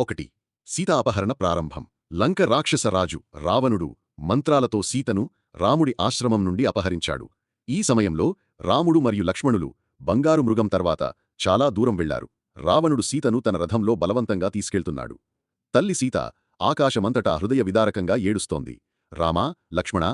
ఒకటి. సీతా అపహరణ ప్రారంభం. లంక రాక్షసరాజు రావణుడు మంత్రాలతో సీతను రాముడి ఆశ్రమం నుండి అపహరించాడు. ఈ సమయంలో రాముడు మరియు లక్ష్మణులు బంగారు మృగం తర్వాత చాలా దూరం వెళ్ళారు రావణుడు సీతను తన రథంలో బలవంతంగా తీసుకెళ్తున్నాడు. తల్లి సీత ఆకాశమంతటా హృదయ విదారకంగా ఏడుస్తోంది. రామా లక్ష్మణ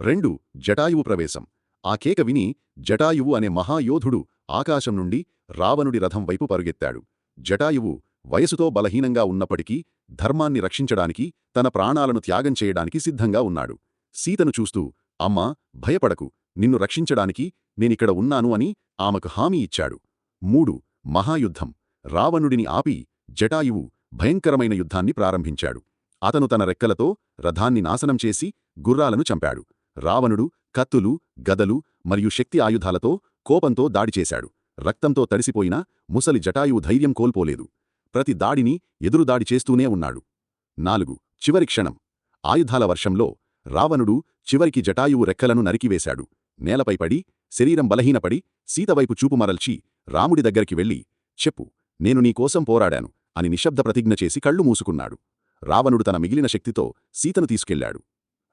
రెండు జటాయువు ప్రవేశం. ఆ కేక విని జటాయువు అనే మహాయోధుడు ఆకాశం నుండి రావణుడి రథం వైపు పరుగెత్తాడు. జటాయువు వయసుతో బలహీనంగా ఉన్నప్పటికీ ధర్మాన్ని రక్షించడానికి తన ప్రాణాలను త్యాగం చేయడానికి సిద్ధంగా ఉన్నాడు. సీతను చూస్తూ అమ్మా భయపడకు. నిన్ను రక్షించడానికి నేనిక్కడ ఉన్నాను అని ఆమెకు హామీ ఇచ్చాడు. మూడు మహాయుద్ధం. రావణుడిని ఆపి జటాయువు భయంకరమైన యుద్ధాన్ని ప్రారంభించాడు. అతను తన రెక్కలతో రథాన్ని నాశనం చేసి గుర్రాలను చంపాడు. రావణుడు కత్తులు గదలు మరియు శక్తి ఆయుధాలతో కోపంతో దాడి చేశాడు. రక్తంతో తడిసిపోయిన ముసలి జటాయువు ధైర్యం కోల్పోలేదు. ప్రతి దాడిని ఎదురుదాడి చేస్తూనే ఉన్నాడు. నాలుగు. చివరి క్షణం. ఆయుధాల వర్షంలో రావణుడు చివరికి జటాయువు రెక్కలను నరికివేశాడు. నేలపై పడి శరీరం బలహీనపడి సీతవైపు చూపు మరల్చి రాముడి దగ్గరికి వెళ్ళి చెప్పు నేను నీకోసం పోరాడాను అని నిశ్శబ్ద ప్రతిజ్ఞ చేసి కళ్ళు మూసుకున్నాడు. రావణుడు తన మిగిలిన శక్తితో సీతను తీసుకెళ్ళాడు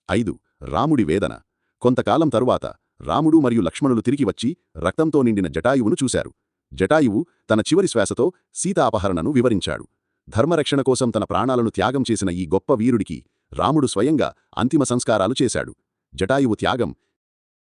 ఐదు. రాముడి వేదన. కొంతకాలం తరువాత రాముడు మరియు లక్ష్మణులు తిరిగి వచ్చి రక్తంతో నిండిన జటాయువును చూశారు. జటాయువు తన చివరి శ్వాసతో సీత అపహరణను వివరించాడు. ధర్మరక్షణ కోసం తన ప్రాణాలను త్యాగం చేసిన ఈ గొప్ప వీరుడికి రాముడు స్వయంగా అంతిమ సంస్కారాలు చేశాడు. జటాయువు త్యాగం